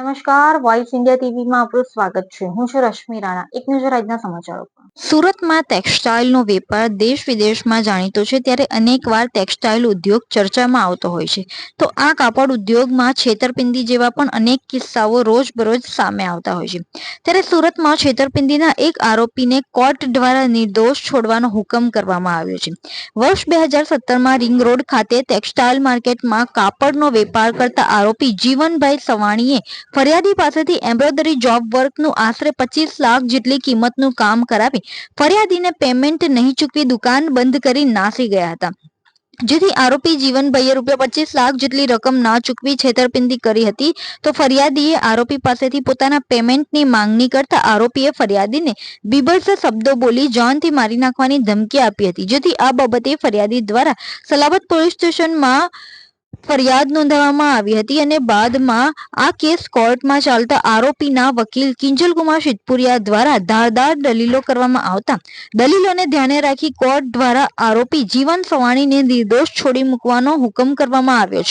નમસ્કાર voice India ટીવીમાં આપનું સ્વાગત છે. હું છું રશ્મિ રાણા. એક નજર આજના સમાચારો સુરતમાં ટેક્સટાઇલનો વેપાર દેશ વિદેશમાં જાણીતો છે, ત્યારે અનેકવાર ટેક્સટાઇલ ઉદ્યોગ ચર્ચામાં આવતો હોય છે. તો આ કાપડ ઉદ્યોગમાં છેતરપિંડી જેવા પણ અનેક કિસ્સાઓ રોજબરોજ સામે આવતા હોય છે. ત્યારે સુરતમાં છેતરપિંડીના એક આરોપીને કોર્ટ દ્વારા નિર્દોષ છોડવાનો હુકમ કરવામાં આવ્યો છે. વર્ષ બે હજાર સત્તરમાં રિંગ રોડ ખાતે ટેક્સટાઇલ માર્કેટમાં કાપડનો વેપાર કરતા આરોપી જીવનભાઈ સવાણીએ ફરિયાદી પાસેથી એમ્બ્રોઇડરી જોબ વર્કનું આશરે પચીસ લાખ જેટલી કિંમતનું કામ કરાવી ફરિયાદીને પેમેન્ટ નહીં ચૂકવી દુકાન બંધ કરી નાસી ગયા હતા. જેથી આરોપી જીવનભાઈએ રૂપિયા પચીસ લાખ જેટલી રકમ ના ચૂકવી છેતરપિંડી કરી હતી, તો ફરિયાદીએ આરોપી પાસેથી પોતાના પેમેન્ટની માંગણી કરતા આરોપીએ ફરિયાદીને બીભત્સ શબ્દો બોલી જાનથી મારી નાખવાની ધમકી આપી હતી. જેથી આ બાબતે ફરિયાદી દ્વારા સલાબત પોલીસ સ્ટેશનમાં ફરિયાદ નોંધાવવામાં આવી હતી અને બાદમાં આ કેસ કોર્ટમાં ચાલતા આરોપીના વકીલ કિંજલકુમાર શિતપુરિયા દ્વારા ધારદાર દલીલો કરવામાં આવતા દલીલોને ધ્યાને રાખી કોર્ટ દ્વારા આરોપી જીવન સવાણીને નિર્દોષ છોડી મૂકવાનો હુકમ કરવામાં આવ્યો છે.